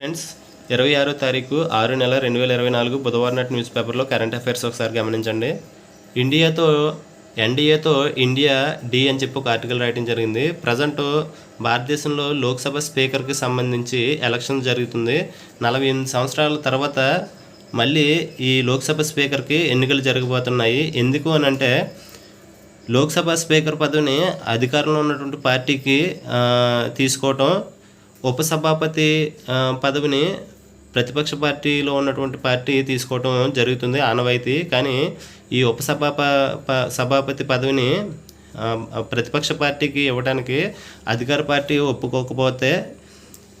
Friends ఇరవై ఆరో తారీఖు ఆరు నెల రెండు వేల ఇరవై నాలుగు బుధవారం నాటి న్యూస్ పేపర్లో కరెంట్ అఫైర్స్ ఒకసారి గమనించండి. ఇండియాతో ఎన్డీఏతో ఇండియా డి అని చెప్పి ఒక ఆర్టికల్ రాయడం జరిగింది. ప్రజెంట్ భారతదేశంలో లోక్సభ స్పీకర్కి సంబంధించి ఎలక్షన్ జరుగుతుంది. నలభై ఎనిమిది సంవత్సరాల తర్వాత మళ్ళీ ఈ లోక్సభ స్పీకర్కి ఎన్నికలు జరగబోతున్నాయి. ఎందుకు అని అంటే లోక్సభ స్పీకర్ పదవిని అధికారంలో ఉన్నటువంటి పార్టీకి తీసుకోవటం ఉపసభాపతి పదవిని ప్రతిపక్ష పార్టీలో ఉన్నటువంటి పార్టీ తీసుకోవటం జరుగుతుంది ఆనవాయితీ. కానీ ఈ ఉపసభా ప- సభాపతి పదవిని ప్రతిపక్ష పార్టీకి ఇవ్వడానికి అధికార పార్టీ ఒప్పుకోకపోతే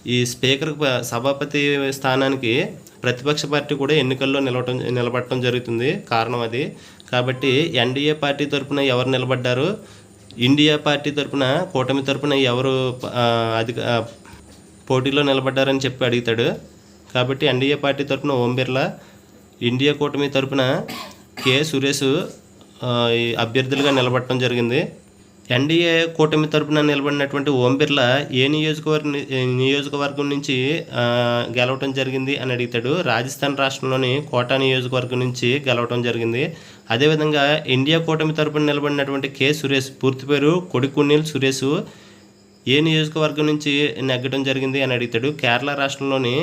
ఈ స్పీకర్ సభాపతి స్థానానికి ప్రతిపక్ష పార్టీ కూడా ఎన్నికల్లో నిలవటం నిలబడటం జరుగుతుంది. కారణం అది. కాబట్టి ఎన్డీఏ పార్టీ తరపున ఎవరు నిలబడ్డారు? ఇండియా పార్టీ తరపున కూటమి తరపున ఎవరు అధిక పోటీలో నిలబడ్డారని చెప్పి అడుగుతాడు. కాబట్టి ఎన్డీఏ పార్టీ తరపున ఓం బిర్లా ఇండియా కూటమి తరపున కె సురేష్ అభ్యర్థులుగా నిలబడటం జరిగింది. ఎన్డీఏ కూటమి తరపున నిలబడినటువంటి ఓం బిర్లా ఏ నియోజకవర్గ నియోజకవర్గం నుంచి గెలవటం జరిగింది అని అడుగుతాడు. రాజస్థాన్ రాష్ట్రంలోని కోటా నియోజకవర్గం నుంచి గెలవటం జరిగింది. అదేవిధంగా ఇండియా కూటమి తరపున నిలబడినటువంటి కె సురేష్ పూర్తి పేరు కొడుకున్నీల్ సురేష్ ఏ నియోజకవర్గం నుంచి నెగ్గడం జరిగింది అని అడుగుతాడు. కేరళ రాష్ట్రంలోని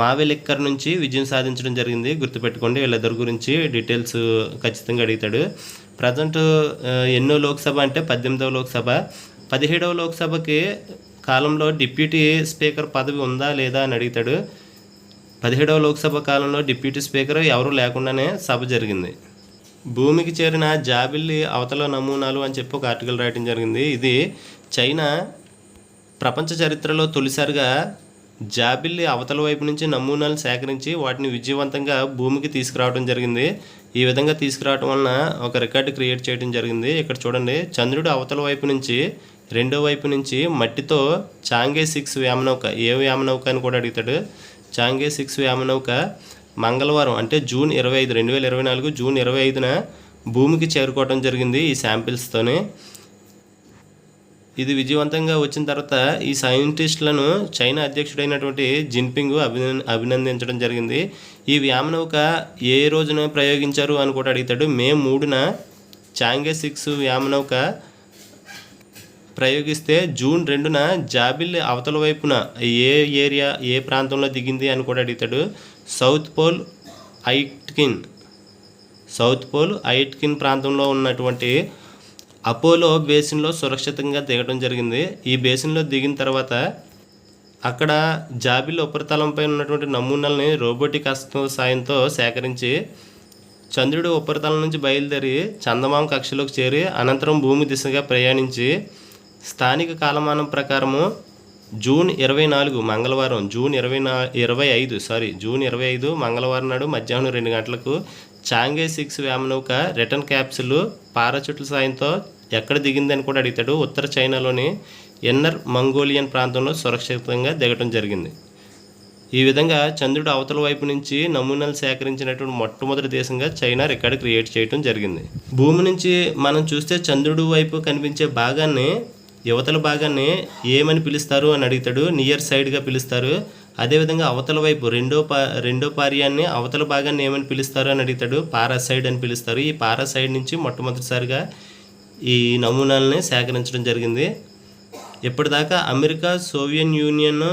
మావెలిక్కర్ నుంచి విజయం సాధించడం జరిగింది. గుర్తుపెట్టుకోండి వీళ్ళిద్దరి గురించి డీటెయిల్స్ ఖచ్చితంగా అడుగుతాడు. ప్రజెంట్ ఎన్నో లోక్సభ అంటే పద్దెనిమిదవ లోక్సభ. పదిహేడవ లోక్సభకి కాలంలో డిప్యూటీ స్పీకర్ పదవి ఉందా లేదా అని అడుగుతాడు. పదిహేడవ లోక్సభ కాలంలో డిప్యూటీ స్పీకర్ ఎవరు లేకుండానే సభ జరిగింది. భూమికి చేరిన జాబిల్లి అవతల నమూనాలు అని చెప్పి ఒక ఆర్టికల్ రాయడం జరిగింది. ఇది చైనా ప్రపంచ చరిత్రలో తొలిసారిగా జాబిల్లి అవతల వైపు నుంచి నమూనాలు సేకరించి వాటిని విజయవంతంగా భూమికి తీసుకురావడం జరిగింది. ఈ విధంగా తీసుకురావడం వలన ఒక రికార్డు క్రియేట్ చేయడం జరిగింది. ఇక్కడ చూడండి చంద్రుడు అవతల వైపు నుంచి రెండో వైపు నుంచి మట్టితో చాంగే సిక్స్ వ్యామనౌక ఏ వ్యామనౌక అని కూడా అడుగుతాడు. చాంగే సిక్స్ వ్యామనౌక మంగళవారం అంటే జూన్ ఇరవై ఐదు రెండు వేల ఇరవై నాలుగు జూన్ ఇరవై ఐదున భూమికి చేరుకోవడం జరిగింది ఈ శాంపిల్స్తోనే ఇది విజయవంతంగా వచ్చిన తర్వాత ఈ సైంటిస్టులను చైనా అధ్యక్షుడైనటువంటి జిన్పింగ్ అభిన అభినందించడం జరిగింది. ఈ వ్యామనౌక ఏ రోజున ప్రయోగించారు అని కూడా అడుగుతాడు. మే మూడున చాంగే సిక్స్ వ్యామనౌక ప్రయోగిస్తే జూన్ రెండున జాబిల్ అవతల వైపున ఏ ఏరియా ఏ ప్రాంతంలో దిగింది అని కూడా అడుగుతాడు. South pole Aitken south pole Aitken ప్రాంతంలో ఉన్నటువంటి అపోలో బేసిన్లో సురక్షితంగా దిగడం జరిగింది. ఈ బేసిన్లో దిగిన తర్వాత అక్కడ జాబిల్ ఉపరితలంపై ఉన్నటువంటి నమూనాలని రోబోటిక్ హస్తం సాయంతో సేకరించి చంద్రుడు ఉపరితలం నుంచి బయలుదేరి చందమామ కక్షలోకి చేరి అనంతరం భూమి దిశగా ప్రయాణించి స్థానిక కాలమానం ప్రకారము జూన్ ఇరవై నాలుగు మంగళవారం జూన్ ఇరవై నా ఇరవై ఐదు సారీ జూన్ ఇరవై ఐదు మంగళవారం నాడు మధ్యాహ్నం రెండు గంటలకు చాంగే సిక్స్ వ్యామనౌక రిటర్న్ క్యాప్సుల్ పారాచూట్ల సాయంతో ఎక్కడ దిగిందని కూడా అడుగుతాడు. ఉత్తర చైనాలోని ఎన్నర్ మంగోలియన్ ప్రాంతంలో సురక్షితంగా దిగటం జరిగింది. ఈ విధంగా చంద్రుడు అవతల వైపు నుంచి నమూనాలు సేకరించినటువంటి మొట్టమొదటి దేశంగా చైనా రికార్డు క్రియేట్ చేయడం జరిగింది. భూమి నుంచి మనం చూస్తే చంద్రుడు వైపు కనిపించే భాగాన్ని యువతల భాగాన్ని ఏమని పిలుస్తారు అని అడుగుతాడు. నియర్ సైడ్గా పిలుస్తారు. అదేవిధంగా అవతల వైపు రెండో పా రెండో పార్యాన్ని అవతల భాగాన్ని ఏమని పిలుస్తారు అని అడుగుతాడు? పారాసైడ్ అని పిలుస్తారు. ఈ పారాసైడ్ నుంచి మొట్టమొదటిసారిగా ఈ నమూనాలని సేకరించడం జరిగింది. ఇప్పటిదాకా అమెరికా సోవియన్ యూనియన్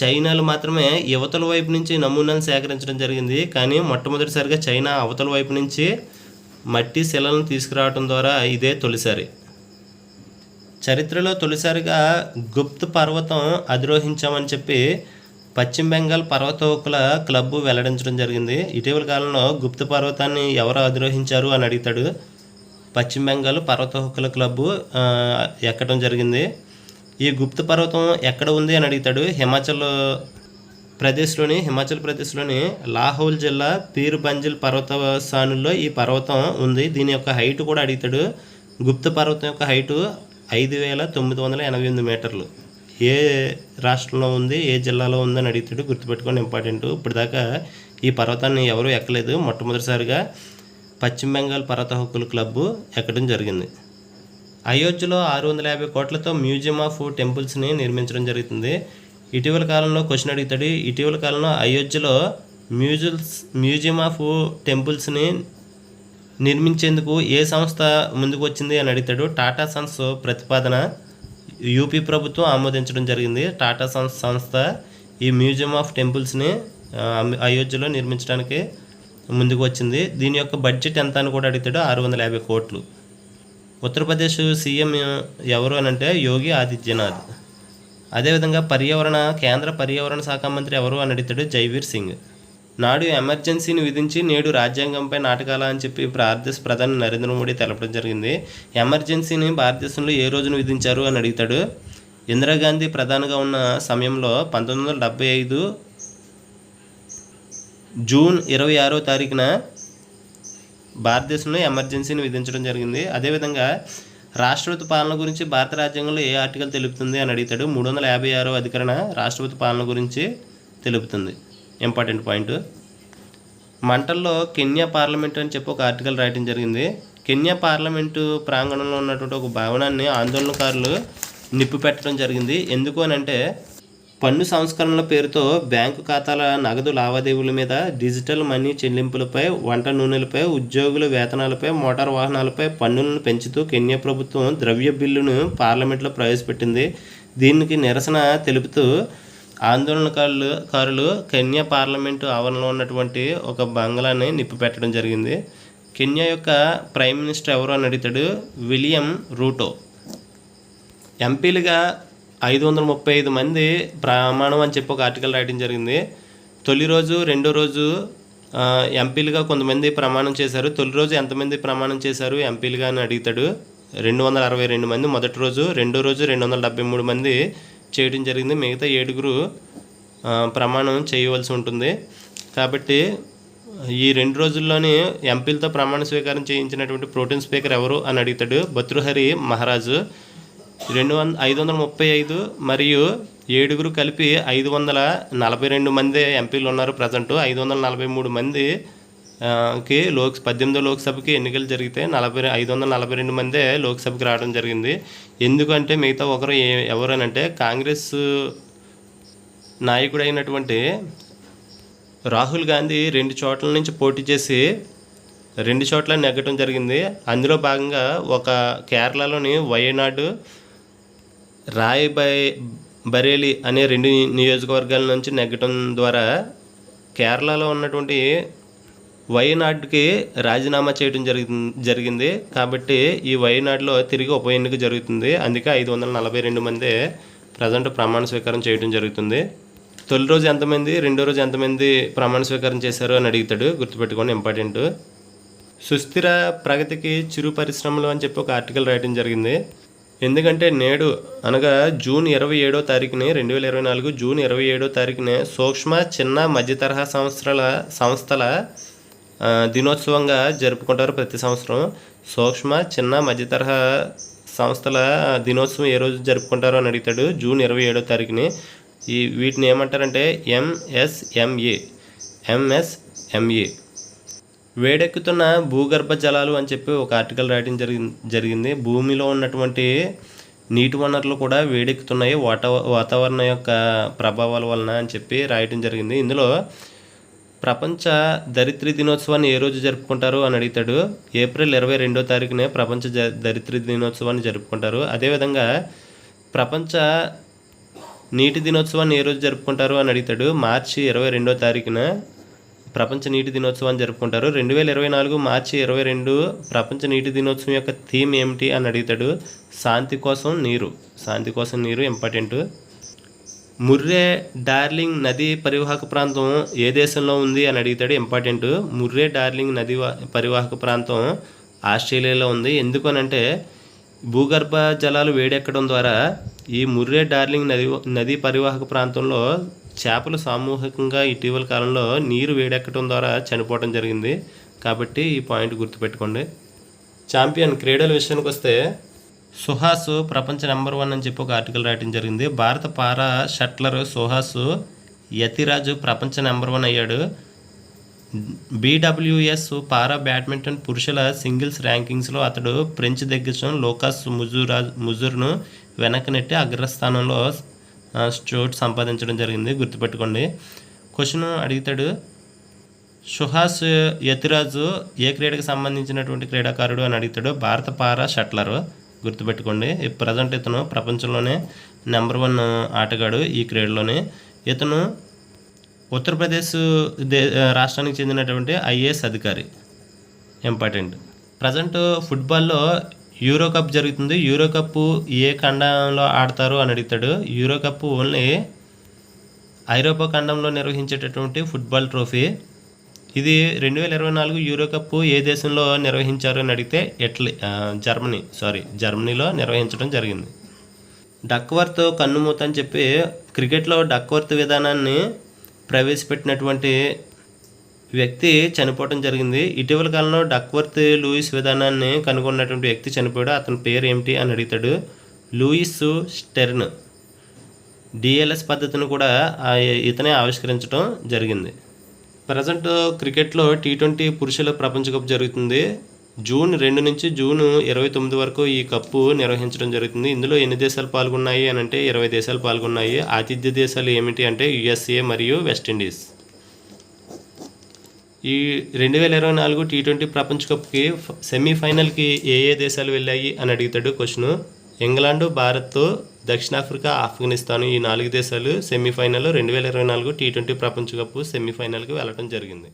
చైనాలు మాత్రమే యువతల వైపు నుంచి నమూనాలు సేకరించడం జరిగింది. కానీ మొట్టమొదటిసారిగా చైనా అవతల వైపు నుంచి మట్టి శిలలను తీసుకురావడం ద్వారా ఇదే తొలిసారి. చరిత్రలో తొలిసారిగా గుప్త్ పర్వతం అధిరోహించామని చెప్పి పశ్చిమ బెంగాల్ పర్వతోకుల క్లబ్ వెల్లడించడం జరిగింది. ఇటీవల కాలంలో గుప్త పర్వతాన్ని ఎవరు అధిరోహించారు అని అడుగుతాడు. పశ్చిమ బెంగాల్ పర్వతోకుల క్లబ్ ఎక్కడం జరిగింది. ఈ గుప్త పర్వతం ఎక్కడ ఉంది అని అడుగుతాడు. హిమాచల్ ప్రదేశ్లోని హిమాచల్ ప్రదేశ్లోని లాహౌల్ జిల్లా పీర్ బంజిల్ పర్వత సానుల్లో ఈ పర్వతం ఉంది. దీని యొక్క హైట్ కూడా అడుగుతాడు. గుప్త పర్వతం యొక్క హైటు ఐదు వేల తొమ్మిది వందల ఎనభై ఎనిమిది మీటర్లు. ఏ రాష్ట్రంలో ఉంది ఏ జిల్లాలో ఉందని అడుగుతాడు గుర్తుపెట్టుకోండి ఇంపార్టెంట్ ఇప్పటిదాకా ఈ పర్వతాన్ని ఎవరూ ఎక్కలేదు. మొట్టమొదటిసారిగా పశ్చిమ బెంగాల్ పర్వత హక్కుల క్లబ్బు ఎక్కడం జరిగింది. అయోధ్యలో ఆరు వందల యాభై కోట్లతో మ్యూజియం ఆఫ్ టెంపుల్స్ని నిర్మించడం జరుగుతుంది. ఇటీవల కాలంలో క్వశ్చన్ అడుగుతాడు ఇటీవల కాలంలో అయోధ్యలో మ్యూజిల్స్ మ్యూజియం ఆఫ్ టెంపుల్స్ని నిర్మించేందుకు ఏ సంస్థ ముందుకు వచ్చింది అని అడుగుతాడు టాటా సన్స్ ప్రతిపాదన యూపీ ప్రభుత్వం ఆమోదించడం జరిగింది. టాటా సన్స్ సంస్థ ఈ మ్యూజియం ఆఫ్ టెంపుల్స్ని అయోధ్యలో నిర్మించడానికి ముందుకు వచ్చింది దీని యొక్క బడ్జెట్ ఎంత అని కూడా అడుగుతాడు ఆరు వందల యాభై కోట్లు. ఉత్తరప్రదేశ్ సీఎం ఎవరు అని అంటే యోగి ఆదిత్యనాథ్. అదేవిధంగా పర్యావరణ కేంద్ర పర్యావరణ శాఖ మంత్రి ఎవరు అని అడుగుతాడు జైవీర్ సింగ్. నాడు ఎమర్జెన్సీని విధించి నేడు రాజ్యాంగంపై నాటకాల అని చెప్పి భారతదేశ ప్రధాని నరేంద్ర మోడీ తెలపడం జరిగింది. ఎమర్జెన్సీని భారతదేశంలో ఏ రోజున విధించారు అని అడుగుతాడు. ఇందిరాగాంధీ ప్రధానిగా ఉన్న సమయంలో పంతొమ్మిది వందల డెబ్బై ఐదు జూన్ ఇరవై ఆరో తారీఖున భారతదేశంలో ఎమర్జెన్సీని విధించడం జరిగింది. అదేవిధంగా రాష్ట్రపతి పాలన గురించి భారత రాజ్యాంగంలో ఏ ఆర్టికల్ తెలుపుతుంది అని అడుగుతాడు. మూడు వందల యాభై ఆరో అధికరణ రాష్ట్రపతి పాలన గురించి తెలుపుతుంది. Important point. మంటల్లో కెన్యా పార్లమెంటు అని చెప్పి ఒక ఆర్టికల్ రాయడం జరిగింది. కెన్యా పార్లమెంటు ప్రాంగణంలో ఉన్నటువంటి ఒక భవనాన్ని ఆందోళనకారులు నిప్పు పెట్టడం జరిగింది. ఎందుకు అని అంటే పన్ను సంస్కరణల పేరుతో బ్యాంకు ఖాతాల నగదు లావాదేవీల మీద డిజిటల్ మనీ చెల్లింపులపై వంట నూనెలపై ఉద్యోగుల వేతనాలపై మోటార్ వాహనాలపై పన్నులను పెంచుతూ కెన్యా ప్రభుత్వం ద్రవ్య బిల్లును పార్లమెంట్లో ప్రవేశపెట్టింది. దీనికి నిరసన తెలుపుతూ ఆందోళనకారులు కారులు కెన్యా పార్లమెంటు ఆవరణలో ఉన్నటువంటి ఒక బంగ్లాని నిప్పు పెట్టడం జరిగింది. కెన్యా యొక్క ప్రైమ్ మినిస్టర్ ఎవరు అని అడుగుతాడు? William Ruto. ఎంపీలుగా ఐదు వందల ముప్పై ఐదు మంది ప్రమాణం అని చెప్పి ఒక ఆర్టికల్ రాయడం జరిగింది. తొలి రోజు రెండో రోజు ఎంపీలుగా కొంతమంది ప్రమాణం చేశారు. తొలి రోజు ఎంతమంది ప్రమాణం చేశారు? ఎంపీలుగా అని అడుగుతాడు. రెండు వందల అరవై రెండు మంది. మొదటి రోజు రెండో రోజు రెండు వందల డెబ్బై మూడు మంది చేయడం జరిగింది. మిగతా ఏడుగురు ప్రమాణం చేయవలసి ఉంటుంది. కాబట్టి ఈ రెండు రోజుల్లోనే ఎంపీలతో ప్రమాణ స్వీకారం చేయించినటువంటి ప్రోటీన్ స్పీకర్ ఎవరు అని అడుగుతాడు భతృహరి మహారాజు. రెండు వంద ఐదు వందల ముప్పై ఐదు మరియు ఏడుగురు కలిపి ఐదు వందల నలభై రెండు మంది ఎంపీలు ఉన్నారు ప్రజెంట్. ఐదు వందల నలభై మూడు మంది కి లోక్ పద్దెనిమిదో లోక్సభకి ఎన్నికలు జరిగితే నలభై ఐదు వందల నలభై రెండు మందే లోక్సభకి రావడం జరిగింది. ఎందుకంటే మిగతా ఒకరు ఎవరనంటే కాంగ్రెస్ నాయకుడైనటువంటి రాహుల్ గాంధీ రెండు చోట్ల నుంచి పోటీ చేసి రెండు చోట్ల నెగ్గటం జరిగింది. అందులో భాగంగా ఒక కేరళలోని వయనాడు రాయబై బరేలి అనే రెండు నియోజకవర్గాల నుంచి నెగ్గటం ద్వారా కేరళలో ఉన్నటువంటి వయనాడ్కి రాజీనామా చేయడం జరిగింది జరిగింది. కాబట్టి ఈ వయనాడులో తిరిగి ఉప ఎన్నిక జరుగుతుంది. అందుకే ఐదు వందల నలభై రెండు మంది ప్రజెంట్ ప్రమాణ స్వీకారం చేయడం జరుగుతుంది. తొలి రోజు ఎంతమంది రెండో రోజు ఎంతమంది ప్రమాణ స్వీకారం చేశారు అని అడుగుతాడు. గుర్తుపెట్టుకోండి ఇంపార్టెంట్. సుస్థిర ప్రగతికి చిరు పరిశ్రమలు అని చెప్పి ఒక ఆర్టికల్ రాయడం జరిగింది. ఎందుకంటే నేడు అనగా జూన్ ఇరవై ఏడో తారీఖుని రెండు వేల ఇరవై నాలుగు జూన్ ఇరవై ఏడో తారీఖునే సూక్ష్మ చిన్న మధ్య తరహా సంస్థల సంస్థల దినోత్సవంగా జరుపుకుంటారు ప్రతి సంవత్సరం. సూక్ష్మ చిన్న మధ్య తరహా సంస్థల దినోత్సవం ఏ రోజు జరుపుకుంటారో అని అడుగుతాడు. జూన్ ఇరవై ఏడో తారీఖుని. ఈ వీటిని ఏమంటారంటే ఎంఎస్ఎంఏ ఎంఎస్ఎంఏ వేడెక్కుతున్న భూగర్భ జలాలు అని చెప్పి ఒక ఆర్టికల్ రాయడం జరిగి జరిగింది. భూమిలో ఉన్నటువంటి నీటి వనరులు కూడా వేడెక్కుతున్నాయి. వాతా వాతావరణం యొక్క ప్రభావాల వలన అని చెప్పి రాయటం జరిగింది. ఇందులో ప్రపంచ దరిద్ర దినోత్సవాన్ని ఏ రోజు జరుపుకుంటారు అని అడుగుతాడు. ఏప్రిల్ ఇరవై రెండో తారీఖునే ప్రపంచ జ దరిద్ర దినోత్సవాన్ని జరుపుకుంటారు. అదేవిధంగా ప్రపంచ నీటి దినోత్సవాన్ని ఏ రోజు జరుపుకుంటారు అని అడుగుతాడు. మార్చి ఇరవై రెండో తారీఖున ప్రపంచ నీటి దినోత్సవాన్ని జరుపుకుంటారు. రెండు వేల ఇరవై నాలుగు మార్చి ఇరవై రెండు ప్రపంచ నీటి దినోత్సవం యొక్క థీమ్ ఏమిటి అని అడుగుతాడు. శాంతి కోసం నీరు. శాంతి కోసం నీరు ఇంపార్టెంట్. ముర్రే డార్లింగ్ నదీ పరివాహక ప్రాంతం ఏ దేశంలో ఉంది అని అడుగుతాడు ఇంపార్టెంట్. ముర్రే డార్లింగ్ నది పరివాహక ప్రాంతం ఆస్ట్రేలియాలో ఉంది. ఎందుకు అని అంటే భూగర్భ జలాలు వేడెక్కడం ద్వారా ఈ ముర్రే డార్లింగ్ నది నది పరివాహక ప్రాంతంలో చేపలు సామూహికంగా ఇటీవల కాలంలో నీరు వేడెక్కడం ద్వారా చనిపోవడం జరిగింది. కాబట్టి ఈ పాయింట్ గుర్తుపెట్టుకోండి. ఛాంపియన్ క్రీడల విషయానికి వస్తే సుహాస్ ప్రపంచ నెంబర్ వన్ అని చెప్పి ఒక ఆర్టికల్ రాయడం జరిగింది. భారత పారా షట్లర్ సుహాస్ యతిరాజు ప్రపంచ నెంబర్ వన్ అయ్యాడు. బీడబ్ల్యూఎస్ పారా బ్యాడ్మింటన్ పురుషుల సింగిల్స్ ర్యాంకింగ్స్లో అతడు ఫ్రెంచ్ దిగ్గజం లోకాస్ ముజురా ముజుర్ను వెనక్కి నెట్టి అగ్రస్థానంలో చోటు సంపాదించడం జరిగింది. గుర్తుపెట్టుకోండి. క్వశ్చన్ అడుగుతాడు. సుహాస్ యతిరాజు ఏ క్రీడకు సంబంధించినటువంటి క్రీడాకారుడు అని అడుగుతాడు. భారత పారా షట్లరు గుర్తుపెట్టుకోండి. ప్రజెంట్ ఇతను ప్రపంచంలోనే నెంబర్ వన్ ఆటగాడు ఈ క్రీడలోనే ఇతను ఉత్తరప్రదేశ్ దే రాష్ట్రానికి చెందినటువంటి ఐఏఎస్ అధికారి. ఇంపార్టెంట్ ప్రజెంట్ ఫుట్బాల్లో యూరో కప్ జరుగుతుంది. యూరో కప్ ఏ ఖండంలో ఆడతారు అని అడుగుతాడు. యూరో కప్ ఓన్లీ ఐరోపా ఖండంలో నిర్వహించేటటువంటి ఫుట్బాల్ ట్రోఫీ ఇది రెండు వేల ఇరవై నాలుగు యూరో కప్ ఏ దేశంలో నిర్వహించారు అని అడిగితే ఇటలీ జర్మనీ సారీ జర్మనీలో నిర్వహించడం జరిగింది. డక్వర్త్ కన్నుమూత అని చెప్పి క్రికెట్లో డక్వర్త్ విధానాన్ని ప్రవేశపెట్టినటువంటి వ్యక్తి చనిపోవడం జరిగింది. ఇటీవల కాలంలో డక్వర్త్ లూయిస్ విధానాన్ని కనుగొన్నటువంటి వ్యక్తి చనిపోయాడు. అతని పేరు ఏమిటి అని అడుగుతాడు. లూయిస్ స్టెర్న్ డిఎల్ఎస్ పద్ధతిని కూడా ఇతనే ఆవిష్కరించడం జరిగింది. ప్రజెంట్ క్రికెట్లో టీ ట్వంటీ పురుషుల ప్రపంచ కప్ జరుగుతుంది. జూన్ రెండు నుంచి జూన్ ఇరవై తొమ్మిది వరకు ఈ కప్పు నిర్వహించడం జరుగుతుంది. ఇందులో ఎన్ని దేశాలు పాల్గొన్నాయి అని అంటే ఇరవై దేశాలు పాల్గొన్నాయి. ఆతిథ్య దేశాలు ఏమిటి అంటే యుఎస్ఏ మరియు వెస్టిండీస్ ఈ రెండు వేల ఇరవై నాలుగు టీ ట్వంటీ ప్రపంచ కప్కి సెమీఫైనల్కి ఏ ఏ దేశాలు వెళ్ళాయి అని అడుగుతాడు క్వశ్చన్. ఇంగ్లాండు భారత్ దక్షిణాఫ్రికా ఆఫ్ఘనిస్తాన్ ఈ నాలుగు దేశాలు సెమీఫైనల్ రెండు వేల ఇరవై నాలుగు టీ ట్వంటీ ప్రపంచ కప్ సెమీఫైనల్కి వెళ్ళడం జరిగింది.